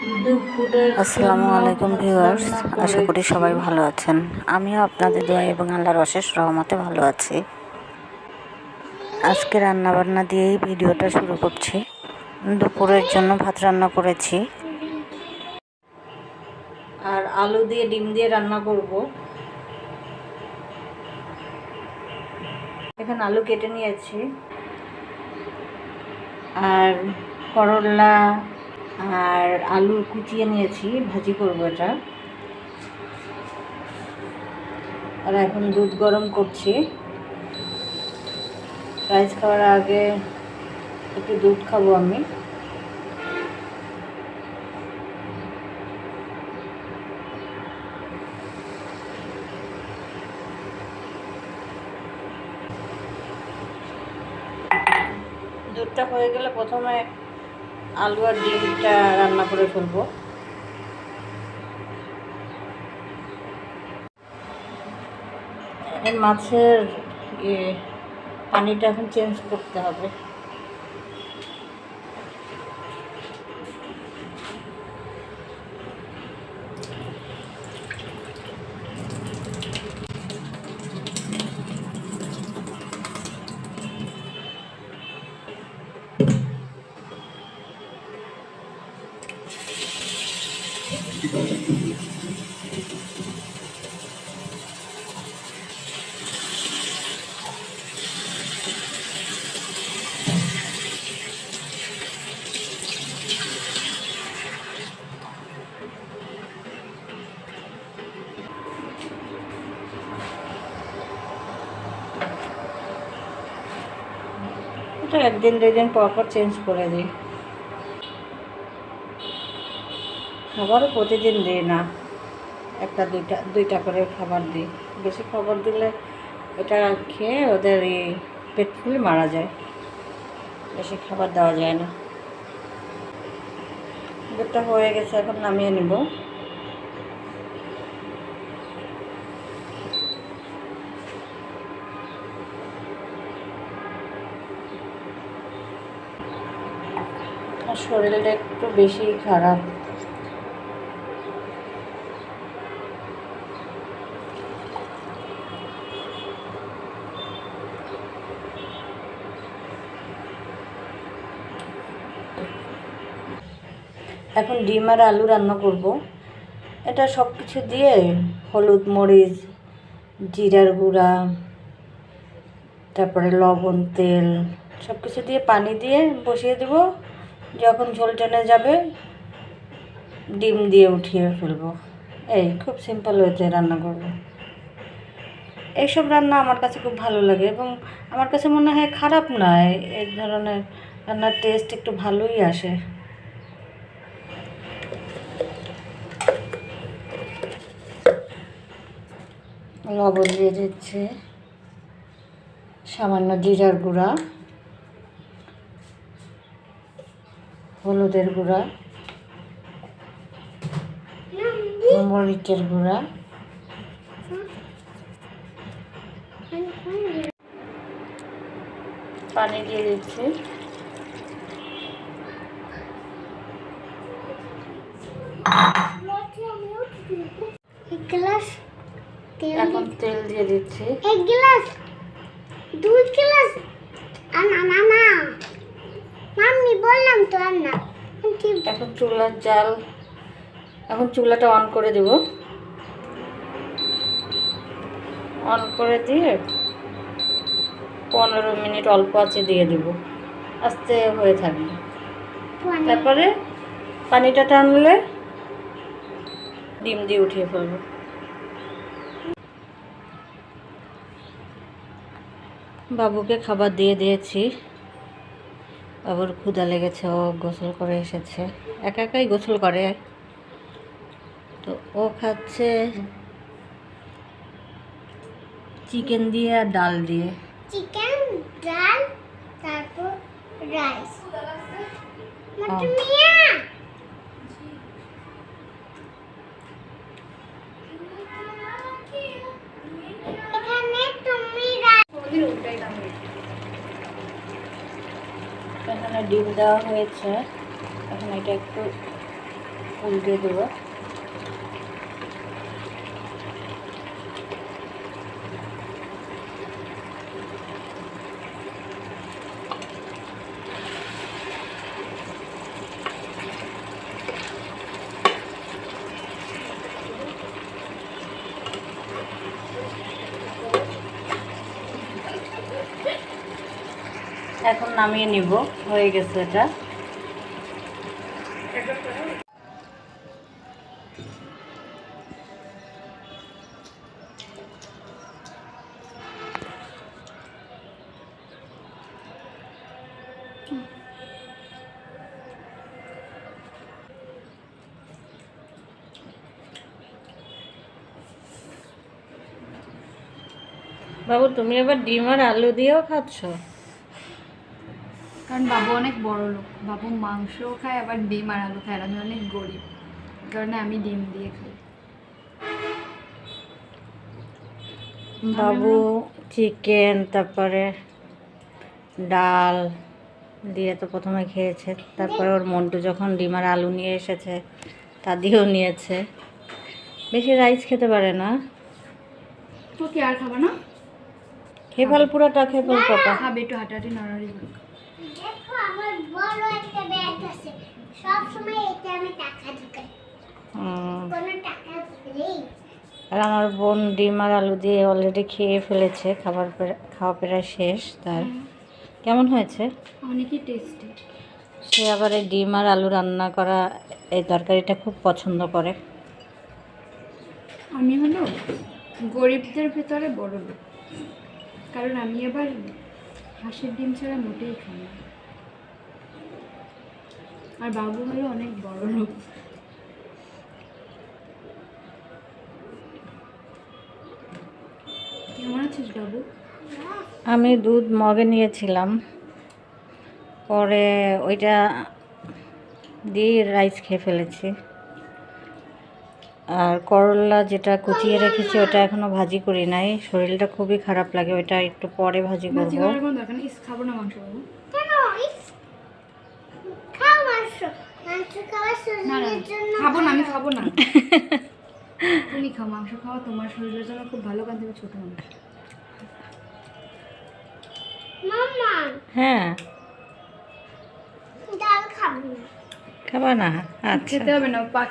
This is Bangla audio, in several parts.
আসসালামু আলাইকুম ভিউয়ার্স, আশা করি সবাই ভালো আছেন। আমিও আপনাদের দোয়া এবং আল্লাহর অশেষ রহমতে ভালো আছি। আজকে রান্না বান্না দিয়েই ভিডিওটা শুরু করছি। দুপুরের জন্য ভাত রান্না করেছি। আর আলু দিয়ে, ডিম দিয়ে রান্না করব। এখানে আলু কেটে নিয়েছি। আর করলা আর আলু কুচিয়ে নিয়েছি, ভাজি করব এটা। আর এখন দুধ গরম করছি। রাইস খাওয়ার আগে একটু দুধ খাব আমি। দুধটা হয়ে গেলে প্রথমে আলু আর ডিমটা রান্না করে ফেলব। এখন মাছের ইয়ে পানিটা এখন চেঞ্জ করতে হবে। এটা একদিন দুই দিন পর পর চেঞ্জ করে দিই। খাবারও প্রতিদিন দিই না। একটা, দুইটা দুইটা করে খাবার দিই। বেশি খাবার দিলে এটা খেয়ে ওদের এই পেট ফুলে মারা যায়। বেশি খাবার দেওয়া যায় না। দুধটা হয়ে গেছে, এখন নামিয়ে নিব। শরীরটা একটু বেশি খারাপ। এখন ডিম আর আলু রান্না করব। এটা সব কিছু দিয়ে হলুদ মরিচ, জিরার গুঁড়া, তারপরে লবণ তেল সব কিছু দিয়ে পানি দিয়ে বসিয়ে দেব। যখন ঝোল টেনে যাবে, ডিম দিয়ে উঠিয়ে ফেলব। এই খুব সিম্পল ওয়েতে রান্না করব। এইসব রান্না আমার কাছে খুব ভালো লাগে এবং আমার কাছে মনে হয় খারাপ নয় এই ধরনের রান্নার টেস্ট একটু ভালোই আসে। লবণ দিয়ে দিচ্ছে, সামান্য জিরার গুঁড়া। হলুদের গুঁড়া মরিচের গুঁড়া। পানি দিয়ে দিচ্ছি। এক গ্লাস তেল এখন তেল দিয়ে দিচ্ছি। এক গ্লাস দুই গ্লাস। আনা না না। মাম্মি বললাম তো আন্না ঠিক এখন চুলার জাল। এখন চুলাটা অন করে দেব। অন করে দিয়ে পনেরো মিনিট অল্প আছে দিয়ে দেব। আস্তে হয়ে থাকবে। তারপরে পানিটা টানলে ডিম দিয়ে উঠিয়ে ফেলব। বাবুকে খাবার দিয়ে দিয়েছি। বাবুর ক্ষুদা লেগেছে ও গোসল করে এসেছে। একা একাই গোসল করে। তো ও খাচ্ছে চিকেন দিয়ে আর ডাল দিয়ে। চিকেন ডাল তারপর রাইস মটর ও। মিয়া এখানে তুমি এখানে ডিম দেওয়া হয়েছে। এখন এটা একটু উল্টে দেবো। এখন নামিয়ে নিব হয়ে গেছে এটা। বাবু তুমি এবার ডিম আর আলু দিয়েও খাচ্ছ? কারণ বাবু অনেক বড় লোক। বাবু মাংসও খায় আবার ডিম আর আলু খায় আমি অনেক গরিব। কারণে আমি ডিম দিয়ে খাই। বাবু চিকেন তারপরে ডাল দিয়ে তো প্রথমে খেয়েছে। তারপরে ওর মন্টু যখন ডিম আর আলু নিয়ে এসেছে তা দিয়েও নিয়েছে। বেশি রাইস খেতে পারে না। তো কি আর খাবে না? খেয়ে ফেল পুরোটা খেয়ে ফেল খাবে একটু হাঁটাহাঁটি নড়াড়ি দেখো আমার বড় একটা ব্যাগ আছে। সব সময় এতে আমি টাকা ঢুকাই। কোনো টাকা নেই। আর আমার বোন ডিম আর আলু দিয়ে অলরেডি খেয়ে ফেলেছে খাবার খাওয়া প্রায় শেষ তার। কেমন হয়েছে? অনেকই টেস্টি সে আবার এই ডিম আর আলু রান্না করা এই তরকারিটা খুব পছন্দ করে। আমি হলো গরিবদের ভেতরে বড় লোক। কারণ আমি আবার হাঁসের ডিম ছাড়া মোটেই খাই না। আর বাবু হলো অনেক বড় লোক। কেমন আছিস বাবু? আমি দুধ মগে নিয়েছিলাম। পরে ওইটা দিয়ে রাইস খেয়ে ফেলেছি। আর করলা যেটা কুচিয়ে রেখেছি ওটা এখনও ভাজি করি নাই। শরীরটা খুবই খারাপ লাগে ওটা একটু পরে ভাজি ভাজি করব। করার কোনো? দরকার নেই ইস, খাব না মাংস বাবু কেন ইস খাও মাংস মাংস খাওয়া না না শরীরের জন্য খাব না আমি খাব না তুমি খাও মাংস খাওয়া তোমার শরীরের জন্য খুব ভালো কান থেকে ছোট মানুষ মাম্মা হ্যাঁ ডাল খাব না খাবা না আচ্ছা খেতে হবে না পাক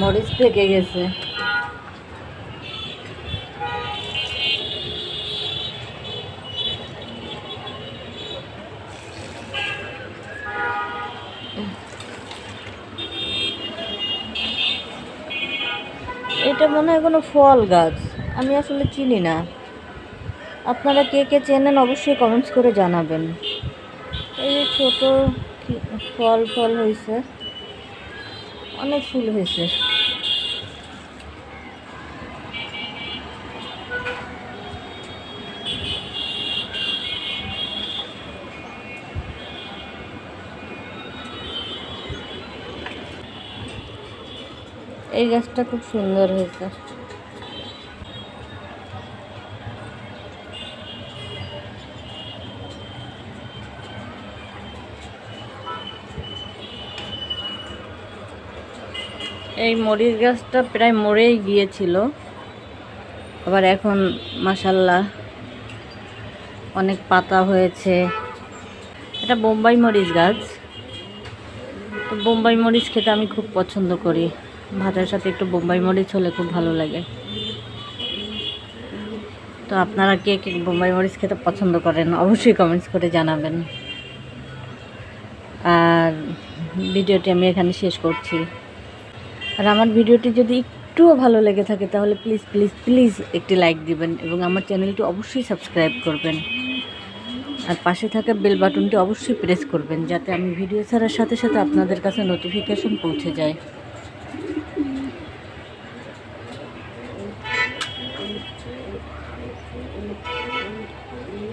মরিচ পেকে গেছে। এটা মনে হয় কোনো ফল গাছ। আমি আসলে চিনি না। আপনারা কে কে চেনেন অবশ্যই কমেন্টস করে জানাবেন। এই যে ছোট ফল ফল হয়েছে। অনেক ফুল হয়েছে। এই গাছটা খুব সুন্দর হয়েছে। এই মরিচ গাছটা প্রায় মরেই গিয়েছিল। আবার এখন মাসাল্লাহ অনেক পাতা হয়েছে। এটা বোম্বাই মরিচ গাছ। তো বোম্বাই মরিচ খেতে আমি খুব পছন্দ করি। ভাতের সাথে একটু বোম্বাই মরিচ হলে খুব ভালো লাগে। তো আপনারা কে কে বোম্বাই মরিচ খেতে পছন্দ করেন, অবশ্যই কমেন্টস করে জানাবেন। আর ভিডিওটি আমি এখানে শেষ করছি। আর আমার ভিডিওটি যদি একটুও ভালো লেগে থাকে, তাহলে প্লিজ প্লিজ প্লিজ একটি লাইক দিবেন এবং আমার চ্যানেলটি অবশ্যই সাবস্ক্রাইব করবেন। আর পাশে থাকা বেল বাটনটি অবশ্যই প্রেস করবেন, যাতে আমি ভিডিও ছাড়ার সাথে সাথে আপনাদের কাছে নোটিফিকেশন পৌঁছে যায়।